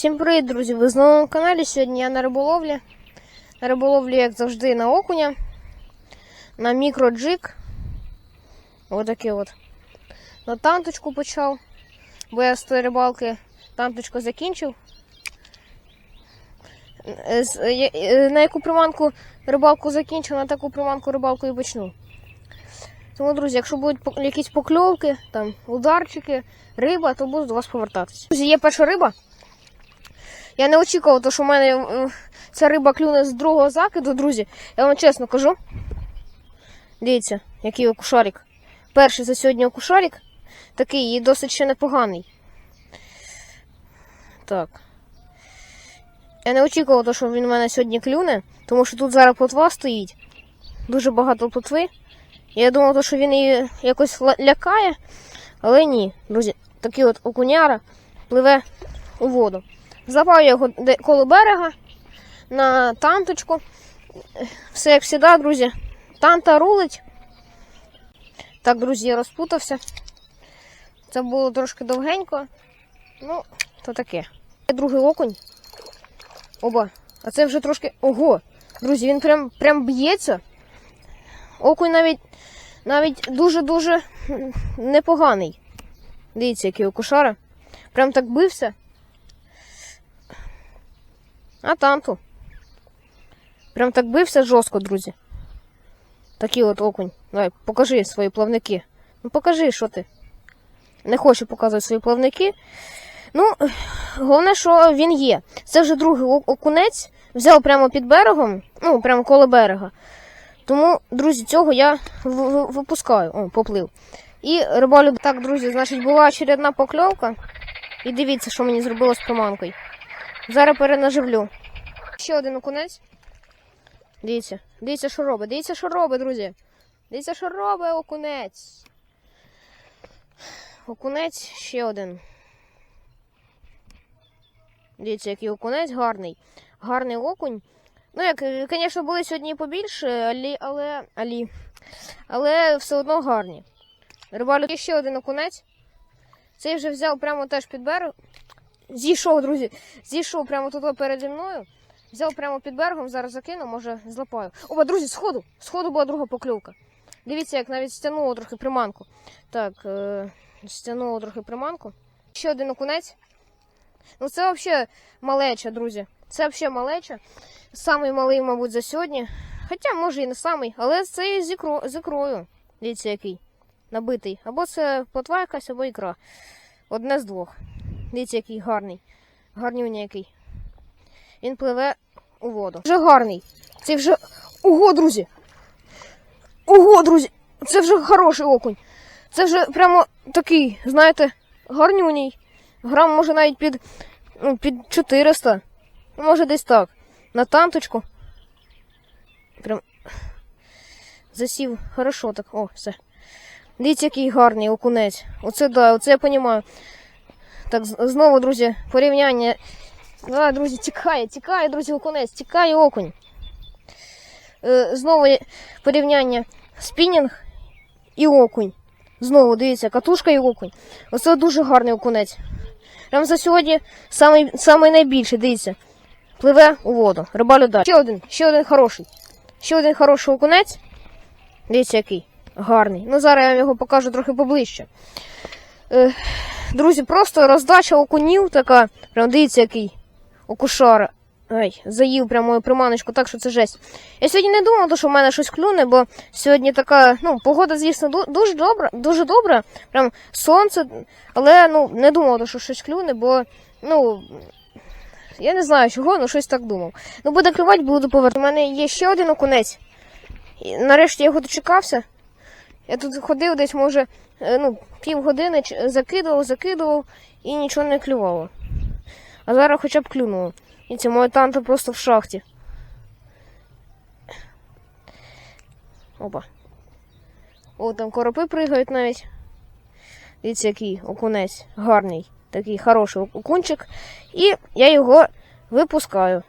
Всім привіт, друзі! Ви знову на каналі. Сьогодні я на риболовлі. На риболовлі, як завжди, на окуня. На мікроджик. Отакий от. На танточку почав. Бо я з тої рибалки танточку закінчив. На яку приманку рибалку закінчив, на таку приманку рибалку і почну. Тому, друзі, якщо будуть якісь покльовки, там, ударчики, риба, то буду до вас повертатись. Друзі, є перша риба. Я не очікував, то, що в мене е, ця риба клюне з другого закиду, друзі. Я вам чесно кажу. Дивіться, який окушарик. Перший за сьогодні окушарик. Такий і досить ще непоганий. Так. Я не очікував, то, що він у мене сьогодні клюне, тому що тут зараз плотва стоїть. Дуже багато плотви. Я думав, то, що він її якось лякає, але ні, друзі, такий от окуняра пливе у воду. Злапав я його коло берега на танточку. Все як завжди, друзі. Танта рулить. Так, друзі, я розпутався. Це було трошки довгенько. Ну, то таке. Другий окунь. Оба. А це вже трошки. Ого! Друзі, він прям, прям б'ється. Окунь навіть навіть дуже-дуже непоганий. Дивіться, який окушара. Прям так бився. А танту. Прям так бився жорстко, друзі. Такий от окунь. Давай, покажи свої плавники. Ну покажи, що ти. Не хочу показувати свої плавники. Ну, головне, що він є. Це вже другий окунець. Взяв прямо під берегом, ну, прямо коло берега. Тому, друзі, цього я випускаю. О, поплив. І рибалю. Так, друзі, значить, була очередна покльовка. І дивіться, що мені зробило з приманкою. Зараз перенаживлю. Ще один окунець. Дивіться, дивіться, що робить. Дивіться, що робить, друзі. Дивіться, що робить окунець. Окунець ще один. Дивіться, який окунець гарний. Гарний окунь. Ну, як, звісно, були сьогодні побільше, але, але, але, але все одно гарні. Рибалю ще один окунець. Цей вже взяв прямо теж під берег. Зійшов, друзі. Зійшов прямо тут переді мною. Взяв прямо під берегом, зараз закину, може злапаю. Опа, друзі, сходу! Сходу була друга покльовка. Дивіться, як навіть стягнуло трохи приманку. Так, е, стягнуло трохи приманку. Ще один окунець. Ну це взагалі малеча, друзі. Це взагалі малеча. Самий малий, мабуть, за сьогодні. Хоча, може, і не самий, але це з, ікро, з ікрою. Дивіться, який. Набитий. Або це плотва якась, або ікра. Одне з двох. Дивіться, який гарний. Гарнюня який. Він пливе у воду. Вже гарний. Це вже. Ого, друзі! Ого, друзі! Це вже хороший окунь. Це вже прямо такий, знаєте, гарнюній. Грам може навіть під, ну, під 400. Ну, Може десь так. На танточку. Прям засів хорошо так. О, все. Дивіться, який гарний окунець. Оце да, оце я розумію. Так, знову, друзі, порівняння. Да, друзі, тікає, тікає, друзі, окунець, тікає окунь. Е, знову порівняння спінінг і окунь. Знову дивіться, катушка і окунь. Оце дуже гарний окунець. Прям за сьогодні самий, самий найбільший, дивіться. Пливе у воду. Рибалю далі. Ще один, ще один хороший. Ще один хороший окунець. Дивіться, який гарний. Ну, зараз я вам його покажу трохи поближче. Е, друзі, просто роздача окунів така. Прям дивіться, який окушара. Ай, заїв прямо мою приманочку, так що це жесть. Я сьогодні не думав, що в мене щось клюне, бо сьогодні така, ну, погода, звісно, дуже добра, дуже добра. Прям сонце, але ну, не думав, що щось клюне, бо, ну, я не знаю чого, ну щось так думав. Ну, буде клювати, буду повертати. У мене є ще один окунець. І нарешті я його дочекався. Я тут ходив десь, може, е, ну, півгодини ч- закидував, закидував і нічого не клювало. А зараз хоча б клюнуло. І це моя танта просто в шахті. Опа. О, там коропи пригають навіть. Дивіться, який окунець. Гарний. Такий хороший окунчик. І я його випускаю.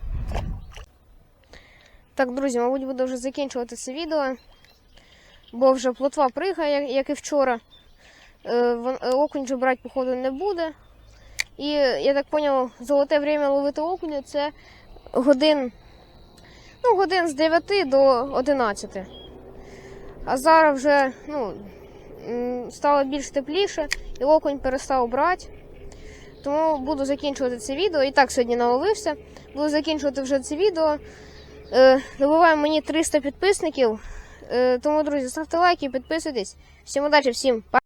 Так, друзі, мабуть, буду вже закінчувати це відео. Бо вже плотва пригає, як- і вчора. Е, е, Окунь вже брати, походу, не буде. І я так поняв, золоте время ловити окуня це годин. Ну, годин з 9 до 11. А зараз вже ну, стало більш тепліше, і окунь перестав брати. Тому буду закінчувати це відео. І так сьогодні наловився. Буду закінчувати вже це відео. Е, добуваємо мені 300 підписників. Е, тому, друзі, ставте лайки, підписуйтесь. Всім удачі, всім па!